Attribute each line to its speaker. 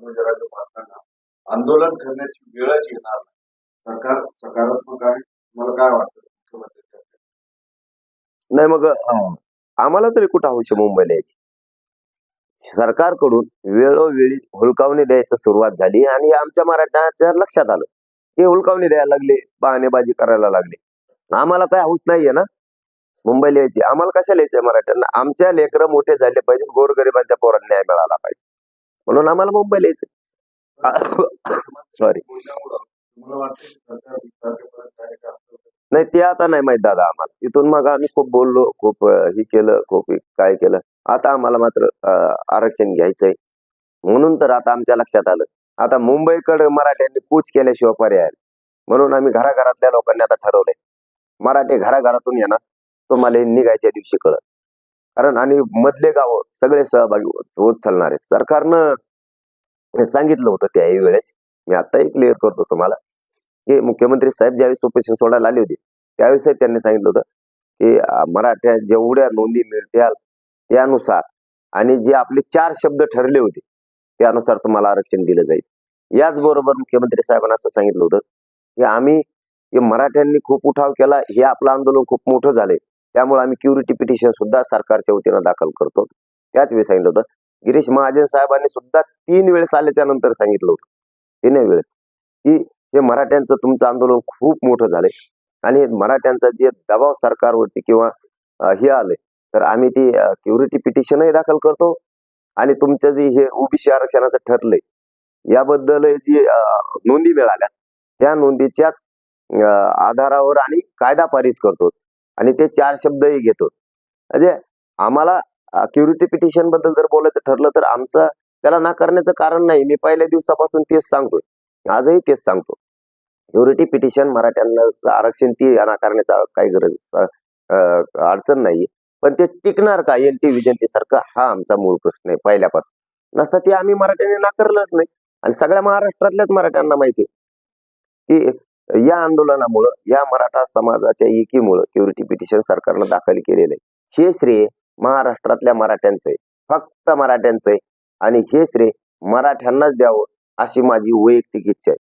Speaker 1: मनोजराजे पाटलांना आंदोलन करण्याची वेळच येणार नाही. सरकार सकारात्मक आहे. मला काय वाटतं?
Speaker 2: नाही मग आम्हाला तरी कुठं हौश आहे मुंबईला यायची? सरकारकडून वेळोवेळी हुलकावणी द्यायची सुरुवात झाली आणि आमच्या मराठ्याच्या लक्षात आलं. ते हुलकावणी द्यायला लागले बहाणेबाजी करायला लागले. आम्हाला काय हौस नाहीये ना? मुंबईला यायची. आम्हाला कशाला यायचंय मराठ्यांना? आमच्या लेकरं मोठे झाले पाहिजेत गोरगरिबांच्या पोरांना न्याय मिळाला पाहिजे. म्हणून आम्हाला मुंबईला यायचंय. सॉरी नाही ते आता नाही माहीत दादा आम्हाला. इथून मग आम्ही खूप बोललो खूप हे केलं खूप काय केलं. आता आम्हाला मात्र आरक्षण घ्यायचंय. म्हणून तर आता आमच्या लक्षात आलं. आता मुंबईकडे मराठ्यांनी कूच केल्याशिवाय पर्याय. म्हणून आम्ही घराघरातल्या लोकांनी आता ठरवलंय. मराठी घराघरातून येणार. तुम्हाला निघायच्या दिवशी कळत कारण आणि मधले गाव सगळे सहभागी होत होत चालणार आहेत. सरकारनं हे सांगितलं होतं त्याही वेळेस. मी आत्ताही क्लिअर करतो तुम्हाला की मुख्यमंत्री साहेब ज्यावेळेस उपोषण सोडायला आले होते त्यावेळेस त्यांनी सांगितलं होतं की मराठ्या जेवढ्या नोंदी मिळत्या त्यानुसार आणि जे आपले चार शब्द ठरले होते त्यानुसार तुम्हाला आरक्षण दिलं जाईल. याचबरोबर मुख्यमंत्री साहेबांना असं सांगितलं होतं की आम्ही मराठ्यांनी खूप उठाव केला हे आपलं आंदोलन खूप मोठं झालंय. त्यामुळे आम्ही क्युरिटी पिटिशन सुद्धा सरकारच्या वतीनं दाखल करतो. त्याच वेळी सांगितलं होतं गिरीश महाजन साहेबांनी सुद्धा तीन वेळेस आल्याच्यानंतर सांगितलं होतं. तीन वेळेस. की हे मराठ्यांचं तुमचं आंदोलन खूप मोठं झालंय. आणि मराठ्यांचा जे दबाव सरकारवरती किंवा हे आलंय तर आम्ही ती क्युरिटी पिटिशनही दाखल करतो. आणि तुमचं जे हे ओबीसी आरक्षणाचं ठरलंय याबद्दल जी नोंदी मिळाल्या त्या नोंदीच्याच आधारावर आणि कायदा पारित करतो. आणि ते चार शब्दही घेतो. म्हणजे आम्हाला क्युरिटी पिटिशनबद्दल जर बोलायचं ठरलं तर आमचं त्याला नाकारण्याचं कारण नाही. मी पहिल्या दिवसापासून तेच सांगतोय. आजही तेच सांगतो. क्युरिटी पिटिशन मराठ्यांना आरक्षण ती नाकारण्याचा काही गरज अडचण नाही पण ते टिकणार का? एन टी विजयंती सारखं हा आमचा मूळ प्रश्न आहे पहिल्यापासून. नसता ते आम्ही मराठ्यांनी नाकारलंच नाही. आणि सगळ्या महाराष्ट्रातल्याच मराठ्यांना माहिती आहे. की या आंदोलनामुळं या मराठा समाजाच्या एकीमुळं क्युरिटी पिटिशन सरकारनं दाखल केलेलं आहे. हे श्रेय महाराष्ट्रातल्या मराठ्यांचं आहे. फक्त मराठ्यांचं आहे. आणि हे श्रेय मराठ्यांनाच द्यावं अशी माझी वैयक्तिक इच्छा आहे.